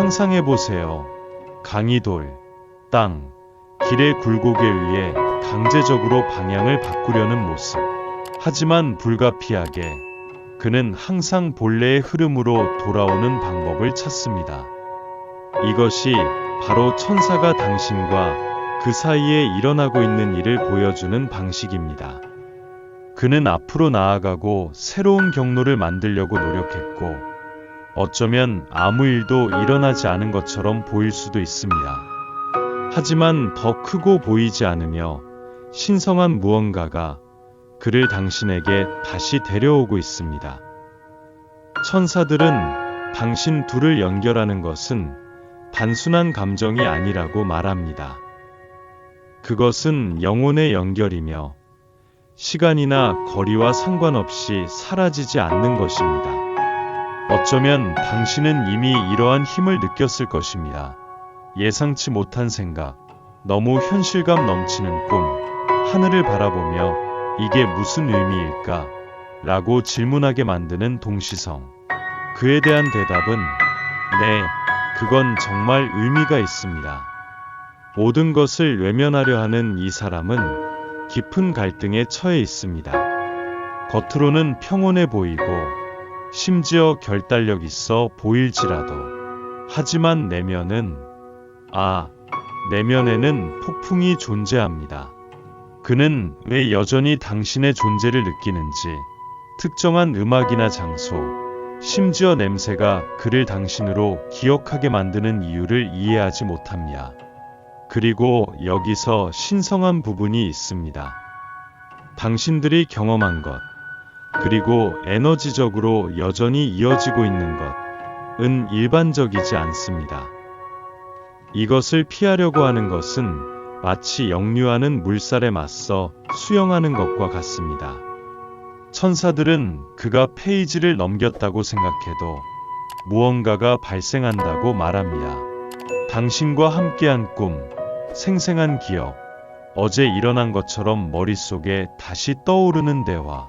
상상해 보세요. 강이돌, 땅, 길의 굴곡에 의해 강제적으로 방향을 바꾸려는 모습. 하지만 불가피하게 그는 항상 본래의 흐름으로 돌아오는 방법을 찾습니다. 이것이 바로 천사가 당신과 그 사이에 일어나고 있는 일을 보여주는 방식입니다. 그는 앞으로 나아가고 새로운 경로를 만들려고 노력했고, 어쩌면 아무 일도 일어나지 않은 것처럼 보일 수도 있습니다. 하지만 더 크고 보이지 않으며 신성한 무언가가 그를 당신에게 다시 데려오고 있습니다. 천사들은 당신 둘을 연결하는 것은 단순한 감정이 아니라고 말합니다. 그것은 영혼의 연결이며 시간이나 거리와 상관없이 사라지지 않는 것입니다. 어쩌면 당신은 이미 이러한 힘을 느꼈을 것입니다. 예상치 못한 생각, 너무 현실감 넘치는 꿈, 하늘을 바라보며 이게 무슨 의미일까? 라고 질문하게 만드는 동시성. 그에 대한 대답은 네, 그건 정말 의미가 있습니다. 모든 것을 외면하려 하는 이 사람은 깊은 갈등에 처해 있습니다. 겉으로는 평온해 보이고 심지어 결단력 있어 보일지라도 하지만 내면은 아, 내면에는 폭풍이 존재합니다. 그는 왜 여전히 당신의 존재를 느끼는지 특정한 음악이나 장소, 심지어 냄새가 그를 당신으로 기억하게 만드는 이유를 이해하지 못합니다. 그리고 여기서 신성한 부분이 있습니다. 당신들이 경험한 것, 그리고 에너지적으로 여전히 이어지고 있는 것은 일반적이지 않습니다. 이것을 피하려고 하는 것은 마치 역류하는 물살에 맞서 수영하는 것과 같습니다. 천사들은 그가 페이지를 넘겼다고 생각해도 무언가가 발생한다고 말합니다. 당신과 함께한 꿈, 생생한 기억, 어제 일어난 것처럼 머릿속에 다시 떠오르는 대화.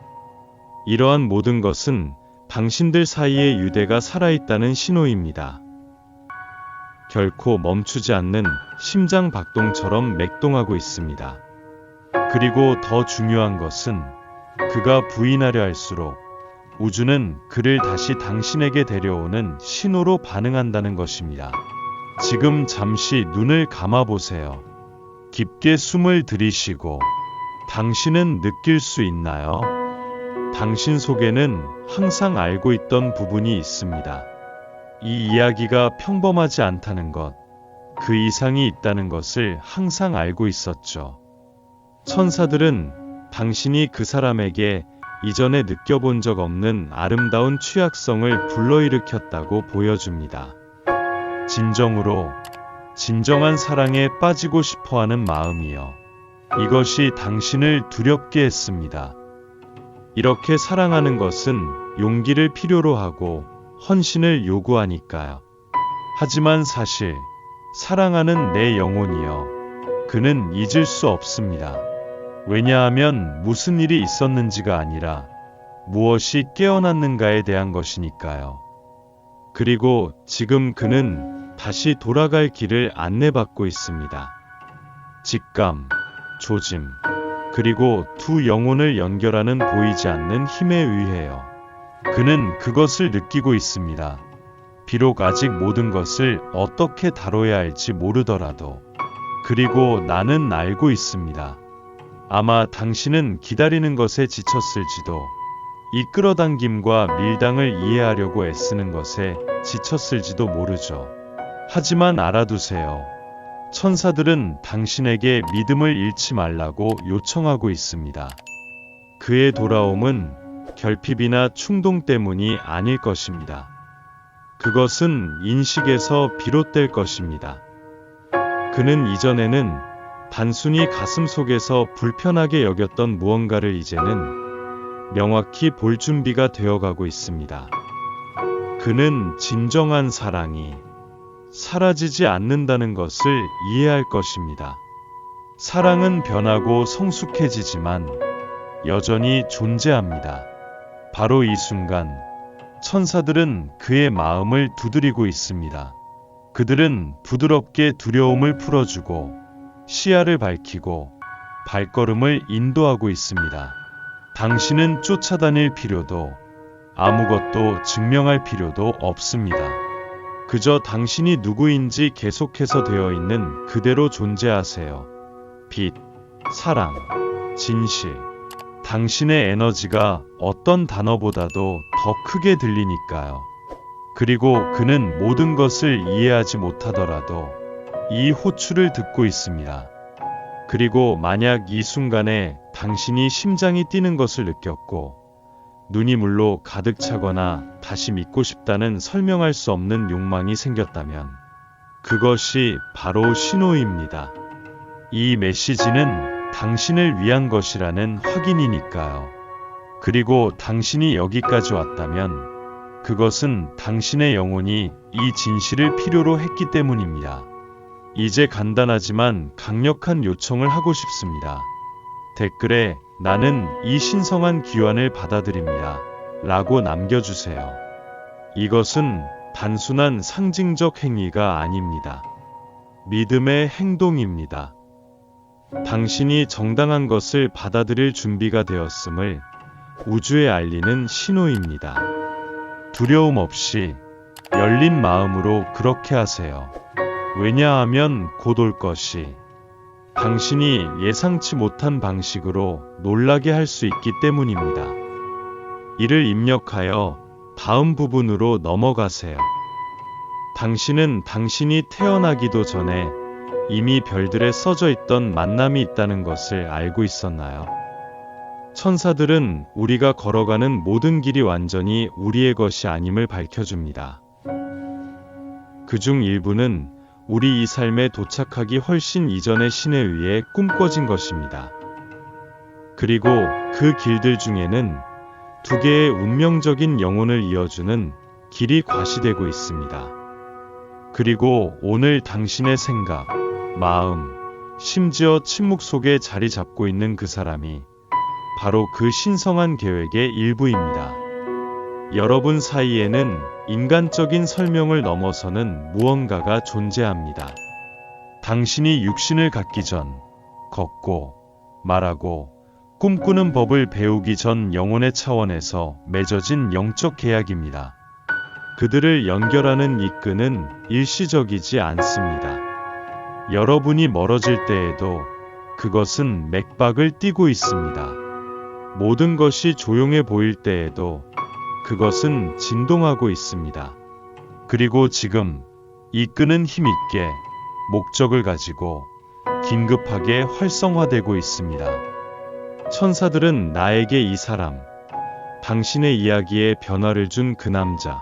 이러한 모든 것은 당신들 사이의 유대가 살아있다는 신호입니다. 결코 멈추지 않는 심장 박동처럼 맥동하고 있습니다. 그리고 더 중요한 것은 그가 부인하려 할수록 우주는 그를 다시 당신에게 데려오는 신호로 반응한다는 것입니다. 지금 잠시 눈을 감아 보세요. 깊게 숨을 들이쉬고 당신은 느낄 수 있나요? 당신 속에는 항상 알고 있던 부분이 있습니다. 이 이야기가 평범하지 않다는 것, 그 이상이 있다는 것을 항상 알고 있었죠. 천사들은 당신이 그 사람에게 이전에 느껴본 적 없는 아름다운 취약성을 불러일으켰다고 보여줍니다. 진정으로, 진정한 사랑에 빠지고 싶어 하는 마음이요. 이것이 당신을 두렵게 했습니다. 이렇게 사랑하는 것은 용기를 필요로 하고 헌신을 요구하니까요. 하지만 사실, 사랑하는 내 영혼이요. 그는 잊을 수 없습니다. 왜냐하면 무슨 일이 있었는지가 아니라 무엇이 깨어났는가에 대한 것이니까요. 그리고 지금 그는 다시 돌아갈 길을 안내받고 있습니다. 직감, 조짐, 그리고 두 영혼을 연결하는 보이지 않는 힘에 의해요. 그는 그것을 느끼고 있습니다. 비록 아직 모든 것을 어떻게 다뤄야 할지 모르더라도. 그리고 나는 알고 있습니다. 아마 당신은 기다리는 것에 지쳤을지도, 이 끌어당김과 밀당을 이해하려고 애쓰는 것에 지쳤을지도 모르죠. 하지만 알아두세요. 천사들은 당신에게 믿음을 잃지 말라고 요청하고 있습니다. 그의 돌아옴은 결핍이나 충동 때문이 아닐 것입니다. 그것은 인식에서 비롯될 것입니다. 그는 이전에는 단순히 가슴 속에서 불편하게 여겼던 무언가를 이제는 명확히 볼 준비가 되어가고 있습니다. 그는 진정한 사랑이 사라지지 않는다는 것을 이해할 것입니다. 사랑은 변하고 성숙해지지만 여전히 존재합니다. 바로 이 순간 천사들은 그의 마음을 두드리고 있습니다. 그들은 부드럽게 두려움을 풀어주고 시야를 밝히고 발걸음을 인도하고 있습니다. 당신은 쫓아다닐 필요도 아무것도 증명할 필요도 없습니다. 그저 당신이 누구인지 계속해서 되어 있는 그대로 존재하세요. 빛, 사랑, 진실. 당신의 에너지가 어떤 단어보다도 더 크게 들리니까요. 그리고 그는 모든 것을 이해하지 못하더라도 이 호출을 듣고 있습니다. 그리고 만약 이 순간에 당신이 심장이 뛰는 것을 느꼈고 눈이 물로 가득 차거나 다시 믿고 싶다는 설명할 수 없는 욕망이 생겼다면 그것이 바로 신호입니다. 이 메시지는 당신을 위한 것이라는 확인이니까요. 그리고 당신이 여기까지 왔다면 그것은 당신의 영혼이 이 진실을 필요로 했기 때문입니다. 이제 간단하지만 강력한 요청을 하고 싶습니다. 댓글에 나는 이 신성한 기환을 받아들입니다. 라고 남겨주세요. 이것은 단순한 상징적 행위가 아닙니다. 믿음의 행동입니다. 당신이 정당한 것을 받아들일 준비가 되었음을 우주에 알리는 신호입니다. 두려움 없이 열린 마음으로 그렇게 하세요. 왜냐하면 곧 올 것이 당신이 예상치 못한 방식으로 놀라게 할 수 있기 때문입니다. 이를 입력하여 다음 부분으로 넘어가세요. 당신은 당신이 태어나기도 전에 이미 별들에 써져 있던 만남이 있다는 것을 알고 있었나요? 천사들은 우리가 걸어가는 모든 길이 완전히 우리의 것이 아님을 밝혀줍니다. 그중 일부는 우리 이 삶에 도착하기 훨씬 이전의 신에 의해 꿈꿔진 것입니다. 그리고 그 길들 중에는 두 개의 운명적인 영혼을 이어주는 길이 과시되고 있습니다. 그리고 오늘 당신의 생각, 마음, 심지어 침묵 속에 자리 잡고 있는 그 사람이 바로 그 신성한 계획의 일부입니다. 여러분 사이에는 인간적인 설명을 넘어서는 무언가가 존재합니다. 당신이 육신을 갖기 전, 걷고, 말하고, 꿈꾸는 법을 배우기 전 영혼의 차원에서 맺어진 영적 계약입니다. 그들을 연결하는 이 끈은 일시적이지 않습니다. 여러분이 멀어질 때에도 그것은 맥박을 띠고 있습니다. 모든 것이 조용해 보일 때에도 그것은 진동하고 있습니다. 그리고 지금 이 끈은 힘있게 목적을 가지고 긴급하게 활성화되고 있습니다. 천사들은 나에게 이 사람, 당신의 이야기에 변화를 준 그 남자,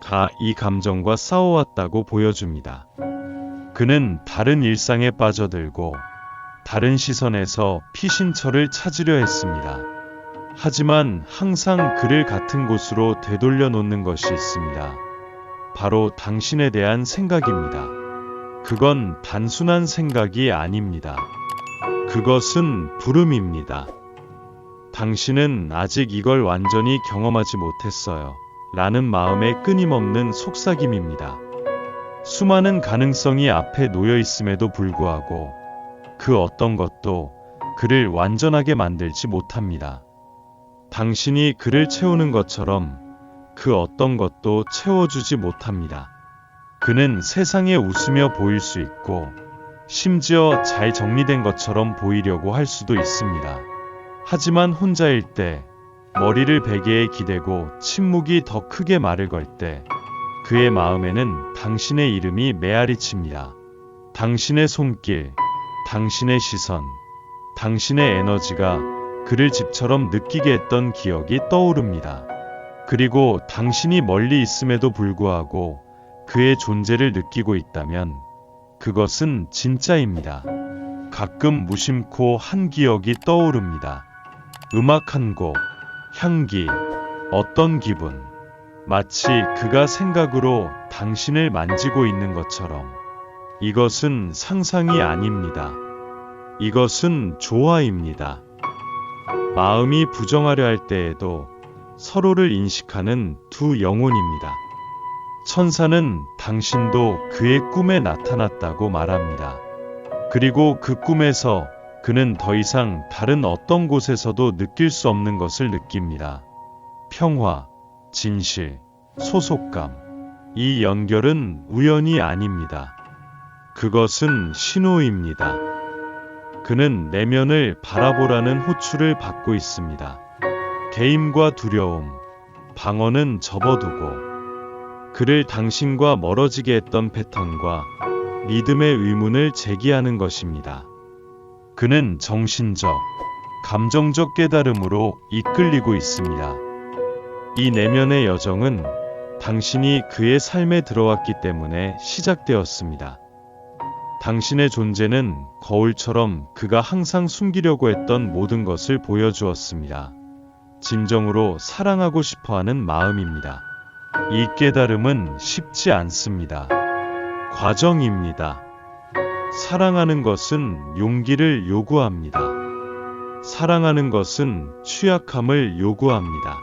가 이 감정과 싸워왔다고 보여줍니다. 그는 다른 일상에 빠져들고 다른 시선에서 피신처를 찾으려 했습니다. 하지만 항상 그를 같은 곳으로 되돌려 놓는 것이 있습니다. 바로 당신에 대한 생각입니다. 그건 단순한 생각이 아닙니다. 그것은 부름입니다. 당신은 아직 이걸 완전히 경험하지 못했어요. 라는 마음의 끊임없는 속삭임입니다. 수많은 가능성이 앞에 놓여 있음에도 불구하고 그 어떤 것도 그를 완전하게 만들지 못합니다. 당신이 그를 채우는 것처럼 그 어떤 것도 채워주지 못합니다. 그는 세상에 웃으며 보일 수 있고 심지어 잘 정리된 것처럼 보이려고 할 수도 있습니다. 하지만 혼자일 때 머리를 베개에 기대고 침묵이 더 크게 말을 걸 때 그의 마음에는 당신의 이름이 메아리 칩니다. 당신의 손길, 당신의 시선, 당신의 에너지가 그를 집처럼 느끼게 했던 기억이 떠오릅니다. 그리고 당신이 멀리 있음에도 불구하고 그의 존재를 느끼고 있다면 그것은 진짜입니다. 가끔 무심코 한 기억이 떠오릅니다. 음악 한 곡, 향기, 어떤 기분. 마치 그가 생각으로 당신을 만지고 있는 것처럼. 이것은 상상이 아닙니다. 이것은 조화입니다. 마음이 부정하려 할 때에도 서로를 인식하는 두 영혼입니다. 천사는 당신도 그의 꿈에 나타났다고 말합니다. 그리고 그 꿈에서 그는 더 이상 다른 어떤 곳에서도 느낄 수 없는 것을 느낍니다. 평화, 진실, 소속감. 이 연결은 우연이 아닙니다. 그것은 신호입니다. 그는 내면을 바라보라는 호출을 받고 있습니다. 개임과 두려움, 방어는 접어두고 그를 당신과 멀어지게 했던 패턴과 믿음의 의문을 제기하는 것입니다. 그는 정신적, 감정적 깨달음으로 이끌리고 있습니다. 이 내면의 여정은 당신이 그의 삶에 들어왔기 때문에 시작되었습니다. 당신의 존재는 거울처럼 그가 항상 숨기려고 했던 모든 것을 보여주었습니다. 진정으로 사랑하고 싶어 하는 마음입니다. 이 깨달음은 쉽지 않습니다. 과정입니다. 사랑하는 것은 용기를 요구합니다. 사랑하는 것은 취약함을 요구합니다.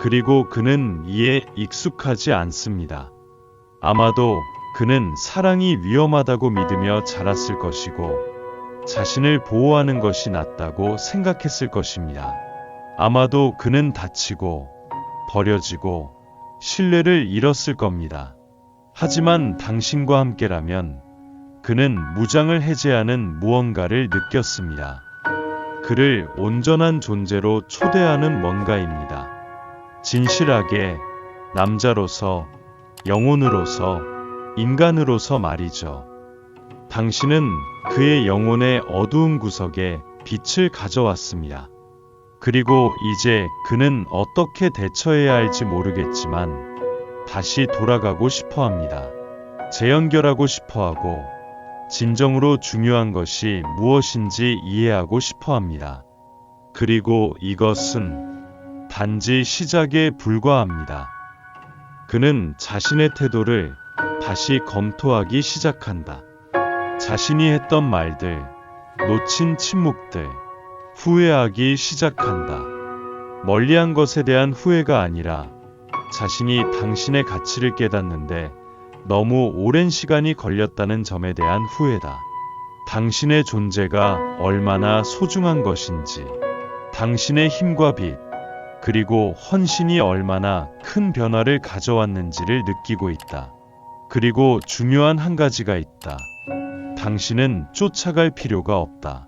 그리고 그는 이에 익숙하지 않습니다. 아마도 그는 사랑이 위험하다고 믿으며 자랐을 것이고 자신을 보호하는 것이 낫다고 생각했을 것입니다. 아마도 그는 다치고 버려지고 신뢰를 잃었을 겁니다. 하지만 당신과 함께라면 그는 무장을 해제하는 무언가를 느꼈습니다. 그를 온전한 존재로 초대하는 뭔가입니다. 진실하게 남자로서 영혼으로서 인간으로서 말이죠. 당신은 그의 영혼의 어두운 구석에 빛을 가져왔습니다. 그리고 이제 그는 어떻게 대처해야 할지 모르겠지만 다시 돌아가고 싶어 합니다. 재연결하고 싶어 하고 진정으로 중요한 것이 무엇인지 이해하고 싶어 합니다. 그리고 이것은 단지 시작에 불과합니다. 그는 자신의 태도를 다시 검토하기 시작한다. 자신이 했던 말들, 놓친 침묵들, 후회하기 시작한다. 멀리한 것에 대한 후회가 아니라 자신이 당신의 가치를 깨닫는데 너무 오랜 시간이 걸렸다는 점에 대한 후회다. 당신의 존재가 얼마나 소중한 것인지, 당신의 힘과 빛, 그리고 헌신이 얼마나 큰 변화를 가져왔는지를 느끼고 있다. 그리고 중요한 한 가지가 있다. 당신은 쫓아갈 필요가 없다.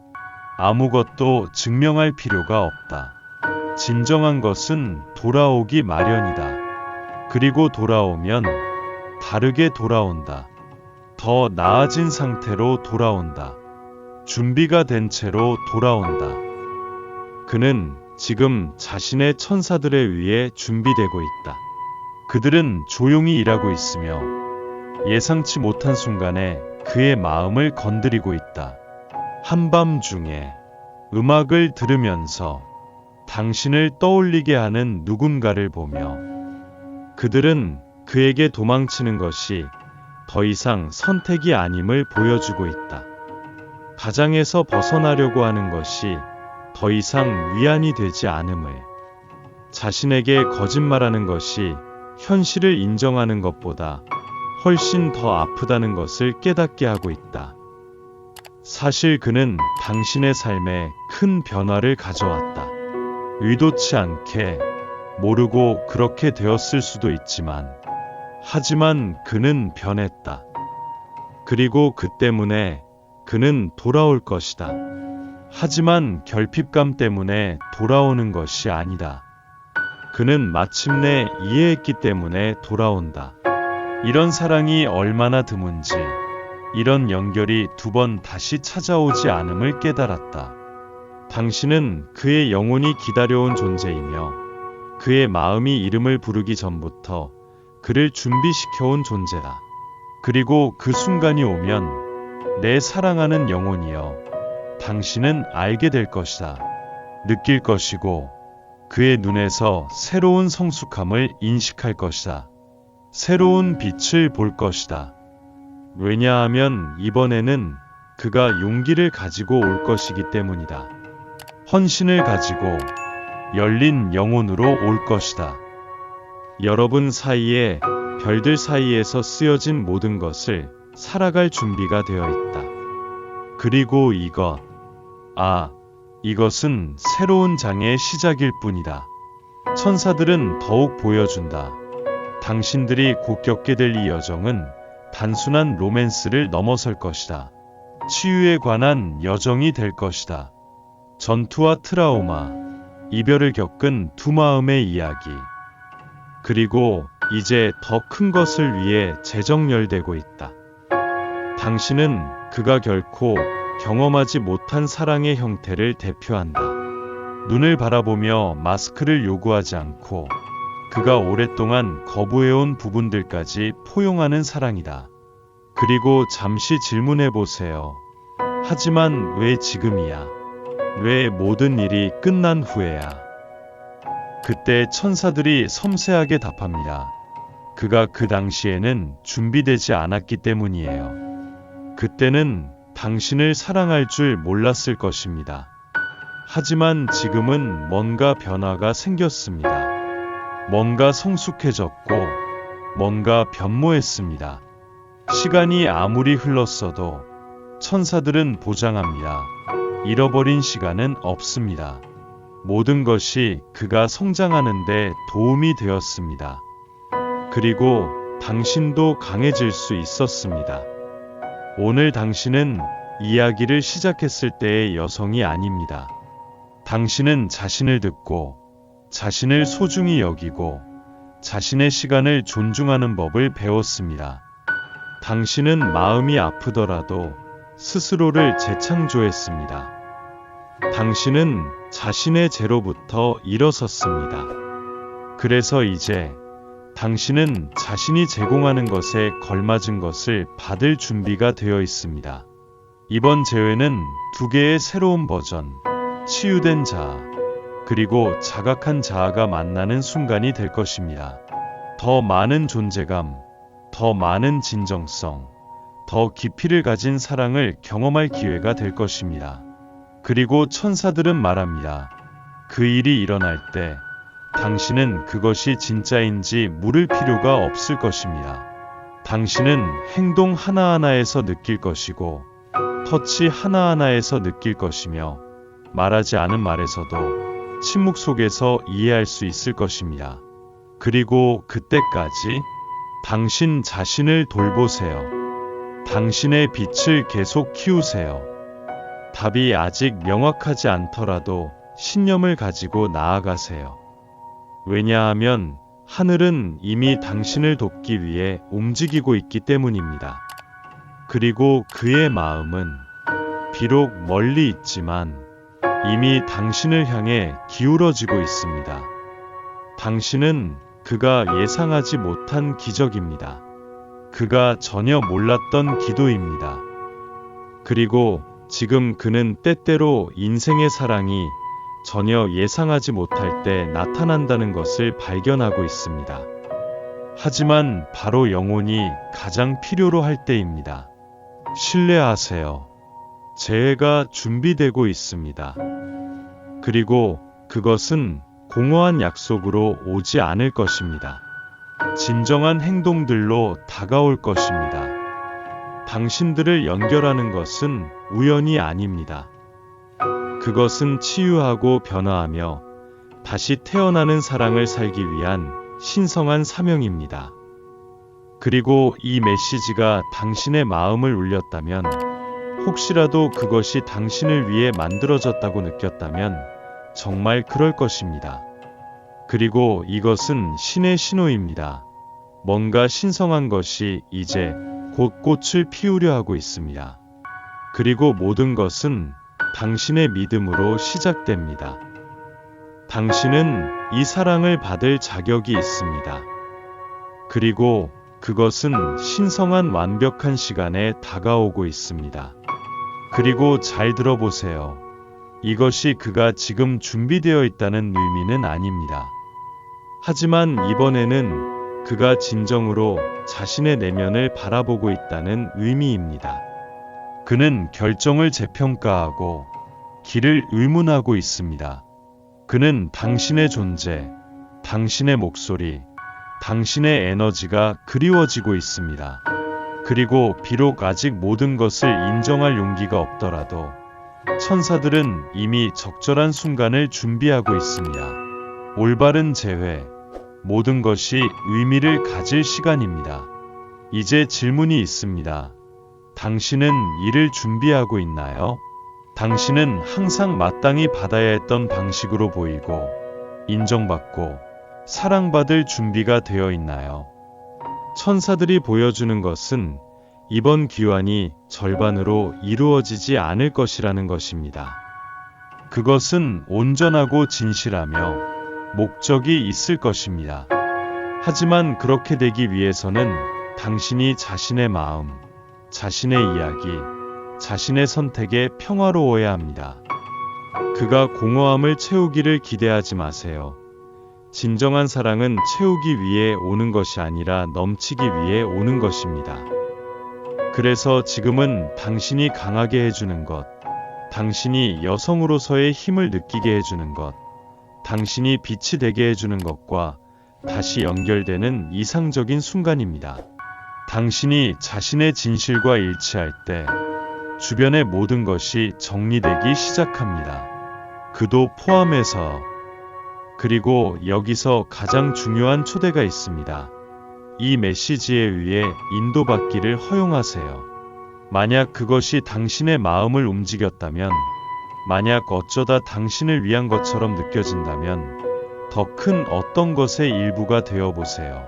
아무것도 증명할 필요가 없다. 진정한 것은 돌아오기 마련이다. 그리고 돌아오면 다르게 돌아온다. 더 나아진 상태로 돌아온다. 준비가 된 채로 돌아온다. 그는 지금 자신의 천사들에 의해 준비되고 있다. 그들은 조용히 일하고 있으며 예상치 못한 순간에 그의 마음을 건드리고 있다. 한밤 중에 음악을 들으면서 당신을 떠올리게 하는 누군가를 보며 그들은 그에게 도망치는 것이 더 이상 선택이 아님을 보여주고 있다. 가장에서 벗어나려고 하는 것이 더 이상 위안이 되지 않음을 자신에게 거짓말하는 것이 현실을 인정하는 것보다 훨씬 더 아프다는 것을 깨닫게 하고 있다. 사실 그는 당신의 삶에 큰 변화를 가져왔다. 의도치 않게 모르고 그렇게 되었을 수도 있지만, 하지만 그는 변했다. 그리고 그 때문에 그는 돌아올 것이다. 하지만 결핍감 때문에 돌아오는 것이 아니다. 그는 마침내 이해했기 때문에 돌아온다. 이런 사랑이 얼마나 드문지, 이런 연결이 두 번 다시 찾아오지 않음을 깨달았다. 당신은 그의 영혼이 기다려온 존재이며, 그의 마음이 이름을 부르기 전부터 그를 준비시켜온 존재다. 그리고 그 순간이 오면, 내 사랑하는 영혼이여, 당신은 알게 될 것이다. 느낄 것이고, 그의 눈에서 새로운 성숙함을 인식할 것이다. 새로운 빛을 볼 것이다. 왜냐하면 이번에는 그가 용기를 가지고 올 것이기 때문이다. 헌신을 가지고 열린 영혼으로 올 것이다. 여러분 사이에 별들 사이에서 쓰여진 모든 것을 살아갈 준비가 되어 있다. 그리고 이것, 아, 이것은 새로운 장의 시작일 뿐이다. 천사들은 더욱 보여준다. 당신들이 곧 겪게 될 이 여정은 단순한 로맨스를 넘어설 것이다. 치유에 관한 여정이 될 것이다. 전투와 트라우마, 이별을 겪은 두 마음의 이야기. 그리고 이제 더 큰 것을 위해 재정렬되고 있다. 당신은 그가 결코 경험하지 못한 사랑의 형태를 대표한다. 눈을 바라보며 마스크를 요구하지 않고 그가 오랫동안 거부해온 부분들까지 포용하는 사랑이다. 그리고 잠시 질문해 보세요. 하지만 왜 지금이야? 왜 모든 일이 끝난 후에야? 그때 천사들이 섬세하게 답합니다. 그가 그 당시에는 준비되지 않았기 때문이에요. 그때는 당신을 사랑할 줄 몰랐을 것입니다. 하지만 지금은 뭔가 변화가 생겼습니다. 뭔가 성숙해졌고, 뭔가 변모했습니다. 시간이 아무리 흘렀어도 천사들은 보장합니다. 잃어버린 시간은 없습니다. 모든 것이 그가 성장하는데 도움이 되었습니다. 그리고 당신도 강해질 수 있었습니다. 오늘 당신은 이야기를 시작했을 때의 여성이 아닙니다. 당신은 자신을 듣고 자신을 소중히 여기고 자신의 시간을 존중하는 법을 배웠습니다. 당신은 마음이 아프더라도 스스로를 재창조했습니다. 당신은 자신의 죄로부터 일어섰습니다. 그래서 이제 당신은 자신이 제공하는 것에 걸맞은 것을 받을 준비가 되어 있습니다. 이번 재회는 두 개의 새로운 버전, 치유된 자아, 그리고 자각한 자아가 만나는 순간이 될 것입니다. 더 많은 존재감, 더 많은 진정성, 더 깊이를 가진 사랑을 경험할 기회가 될 것입니다. 그리고 천사들은 말합니다. 그 일이 일어날 때 당신은 그것이 진짜인지 물을 필요가 없을 것입니다. 당신은 행동 하나하나에서 느낄 것이고 터치 하나하나에서 느낄 것이며 말하지 않은 말에서도 침묵 속에서 이해할 수 있을 것입니다. 그리고 그때까지 당신 자신을 돌보세요. 당신의 빛을 계속 키우세요. 답이 아직 명확하지 않더라도 신념을 가지고 나아가세요. 왜냐하면 하늘은 이미 당신을 돕기 위해 움직이고 있기 때문입니다. 그리고 그의 마음은 비록 멀리 있지만 이미 당신을 향해 기울어지고 있습니다. 당신은 그가 예상하지 못한 기적입니다. 그가 전혀 몰랐던 기도입니다. 그리고 지금 그는 때때로 인생의 사랑이 전혀 예상하지 못할 때 나타난다는 것을 발견하고 있습니다. 하지만 바로 영혼이 가장 필요로 할 때입니다. 신뢰하세요. 재해가 준비되고 있습니다. 그리고 그것은 공허한 약속으로 오지 않을 것입니다. 진정한 행동들로 다가올 것입니다. 당신들을 연결하는 것은 우연이 아닙니다. 그것은 치유하고 변화하며 다시 태어나는 사랑을 살기 위한 신성한 사명입니다. 그리고 이 메시지가 당신의 마음을 울렸다면, 혹시라도 그것이 당신을 위해 만들어졌다고 느꼈다면, 정말 그럴 것입니다. 그리고 이것은 신의 신호입니다. 뭔가 신성한 것이 이제 곧 꽃을 피우려 하고 있습니다. 그리고 모든 것은 당신의 믿음으로 시작됩니다. 당신은 이 사랑을 받을 자격이 있습니다. 그리고 그것은 신성한 완벽한 시간에 다가오고 있습니다. 그리고 잘 들어보세요. 이것이 그가 지금 준비되어 있다는 의미는 아닙니다. 하지만 이번에는 그가 진정으로 자신의 내면을 바라보고 있다는 의미입니다. 그는 결정을 재평가하고 길을 의문하고 있습니다. 그는 당신의 존재, 당신의 목소리, 당신의 에너지가 그리워지고 있습니다. 그리고 비록 아직 모든 것을 인정할 용기가 없더라도 천사들은 이미 적절한 순간을 준비하고 있습니다. 올바른 재회, 모든 것이 의미를 가질 시간입니다. 이제 질문이 있습니다. 당신은 이를 준비하고 있나요? 당신은 항상 마땅히 받아야 했던 방식으로 보이고 인정받고 사랑받을 준비가 되어 있나요? 천사들이 보여주는 것은 이번 귀환이 절반으로 이루어지지 않을 것이라는 것입니다. 그것은 온전하고 진실하며 목적이 있을 것입니다. 하지만 그렇게 되기 위해서는 당신이 자신의 마음, 자신의 이야기, 자신의 선택에 평화로워야 합니다. 그가 공허함을 채우기를 기대하지 마세요. 진정한 사랑은 채우기 위해 오는 것이 아니라 넘치기 위해 오는 것입니다. 그래서 지금은 당신이 강하게 해주는 것, 당신이 여성으로서의 힘을 느끼게 해주는 것, 당신이 빛이 되게 해주는 것과 다시 연결되는 이상적인 순간입니다. 당신이 자신의 진실과 일치할 때 주변의 모든 것이 정리되기 시작합니다. 그도 포함해서 그리고 여기서 가장 중요한 초대가 있습니다. 이 메시지에 의해 인도받기를 허용하세요. 만약 그것이 당신의 마음을 움직였다면, 만약 어쩌다 당신을 위한 것처럼 느껴진다면, 더 큰 어떤 것의 일부가 되어 보세요.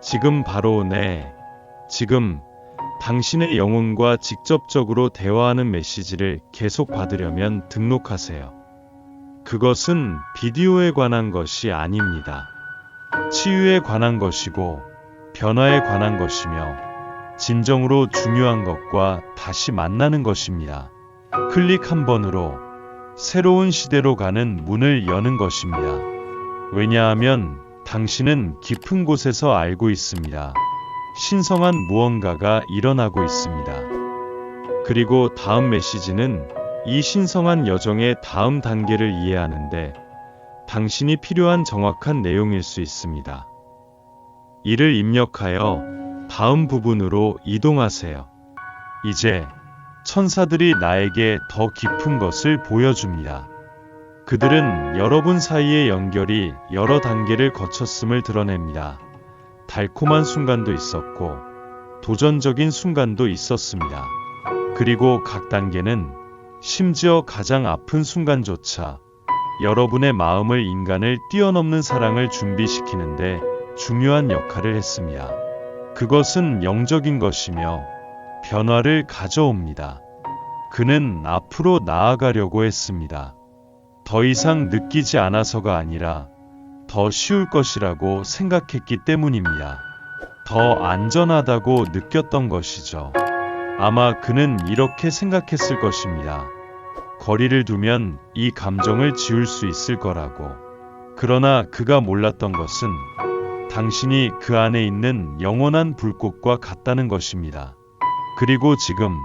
지금 바로 네, 지금 당신의 영혼과 직접적으로 대화하는 메시지를 계속 받으려면 등록하세요. 그것은 비디오에 관한 것이 아닙니다. 치유에 관한 것이고 변화에 관한 것이며 진정으로 중요한 것과 다시 만나는 것입니다. 클릭 한 번으로 새로운 시대로 가는 문을 여는 것입니다. 왜냐하면 당신은 깊은 곳에서 알고 있습니다. 신성한 무언가가 일어나고 있습니다. 그리고 다음 메시지는 이 신성한 여정의 다음 단계를 이해하는데 당신이 필요한 정확한 내용일 수 있습니다. 이를 입력하여 다음 부분으로 이동하세요. 이제 천사들이 나에게 더 깊은 것을 보여줍니다. 그들은 여러분 사이의 연결이 여러 단계를 거쳤음을 드러냅니다. 달콤한 순간도 있었고 도전적인 순간도 있었습니다. 그리고 각 단계는 심지어 가장 아픈 순간조차 여러분의 마음을 인간을 뛰어넘는 사랑을 준비시키는데 중요한 역할을 했습니다. 그것은 영적인 것이며 변화를 가져옵니다. 그는 앞으로 나아가려고 했습니다. 더 이상 느끼지 않아서가 아니라 더 쉬울 것이라고 생각했기 때문입니다. 더 안전하다고 느꼈던 것이죠. 아마 그는 이렇게 생각했을 것입니다. 거리를 두면 이 감정을 지울 수 있을 거라고. 그러나 그가 몰랐던 것은 당신이 그 안에 있는 영원한 불꽃과 같다는 것입니다. 그리고 지금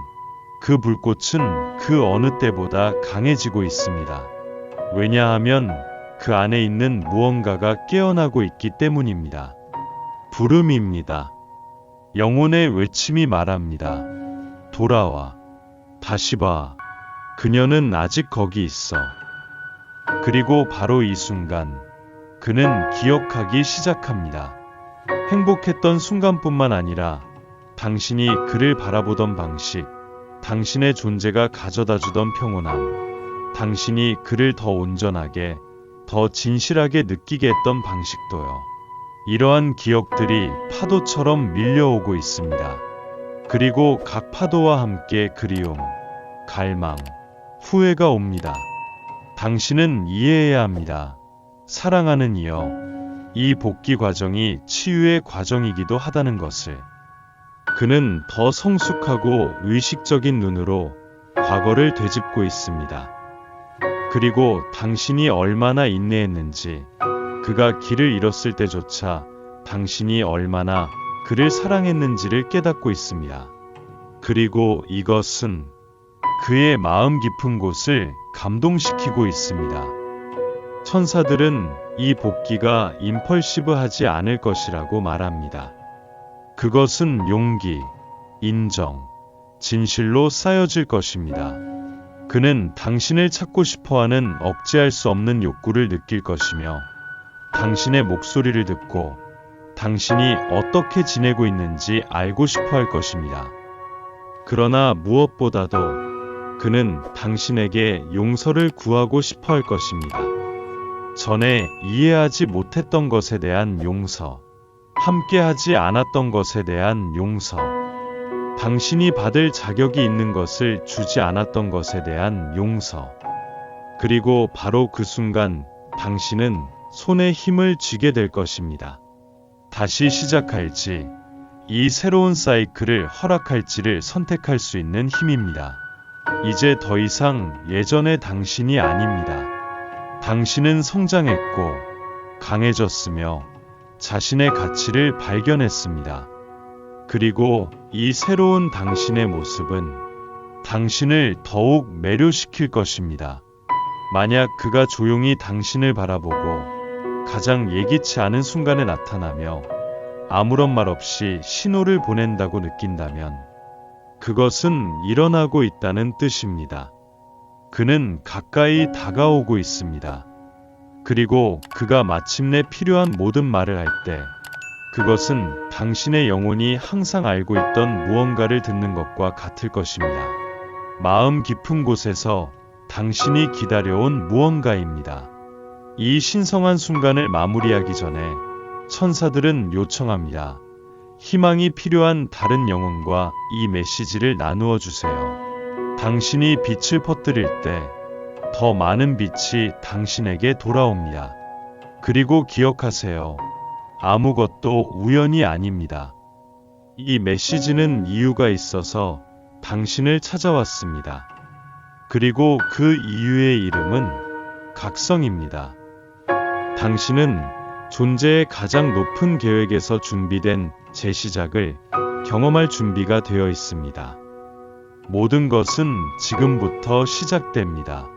그 불꽃은 그 어느 때보다 강해지고 있습니다. 왜냐하면 그 안에 있는 무언가가 깨어나고 있기 때문입니다. 부름입니다. 영혼의 외침이 말합니다. 돌아와. 다시 봐. 그녀는 아직 거기 있어. 그리고 바로 이 순간, 그는 기억하기 시작합니다. 행복했던 순간뿐만 아니라 당신이 그를 바라보던 방식, 당신의 존재가 가져다 주던 평온함, 당신이 그를 더 온전하게, 더 진실하게 느끼게 했던 방식도요. 이러한 기억들이 파도처럼 밀려오고 있습니다. 그리고 각 파도와 함께 그리움, 갈망, 후회가 옵니다. 당신은 이해해야 합니다. 사랑하는 이여, 이 복귀 과정이 치유의 과정이기도 하다는 것을. 그는 더 성숙하고 의식적인 눈으로 과거를 되짚고 있습니다. 그리고 당신이 얼마나 인내했는지, 그가 길을 잃었을 때조차 당신이 얼마나 그를 사랑했는지를 깨닫고 있습니다. 그리고 이것은 그의 마음 깊은 곳을 감동시키고 있습니다. 천사들은 이 복귀가 임펄시브하지 않을 것이라고 말합니다. 그것은 용기, 인정, 진실로 쌓여질 것입니다. 그는 당신을 찾고 싶어 하는 억제할 수 없는 욕구를 느낄 것이며, 당신의 목소리를 듣고 당신이 어떻게 지내고 있는지 알고 싶어 할 것입니다. 그러나 무엇보다도 그는 당신에게 용서를 구하고 싶어 할 것입니다. 전에 이해하지 못했던 것에 대한 용서, 함께하지 않았던 것에 대한 용서, 당신이 받을 자격이 있는 것을 주지 않았던 것에 대한 용서, 그리고 바로 그 순간 당신은 손에 힘을 쥐게 될 것입니다. 다시 시작할지, 이 새로운 사이클을 허락할지를 선택할 수 있는 힘입니다. 이제 더 이상 예전의 당신이 아닙니다. 당신은 성장했고 강해졌으며 자신의 가치를 발견했습니다. 그리고 이 새로운 당신의 모습은 당신을 더욱 매료시킬 것입니다. 만약 그가 조용히 당신을 바라보고 가장 예기치 않은 순간에 나타나며 아무런 말 없이 신호를 보낸다고 느낀다면 그것은 일어나고 있다는 뜻입니다. 그는 가까이 다가오고 있습니다. 그리고 그가 마침내 필요한 모든 말을 할 때 그것은 당신의 영혼이 항상 알고 있던 무언가를 듣는 것과 같을 것입니다. 마음 깊은 곳에서 당신이 기다려온 무언가입니다. 이 신성한 순간을 마무리하기 전에 천사들은 요청합니다. 희망이 필요한 다른 영혼과 이 메시지를 나누어 주세요. 당신이 빛을 퍼뜨릴 때 더 많은 빛이 당신에게 돌아옵니다. 그리고 기억하세요. 아무것도 우연이 아닙니다. 이 메시지는 이유가 있어서 당신을 찾아왔습니다. 그리고 그 이유의 이름은 각성입니다. 당신은 존재의 가장 높은 계획에서 준비된 재시작을 경험할 준비가 되어 있습니다. 모든 것은 지금부터 시작됩니다.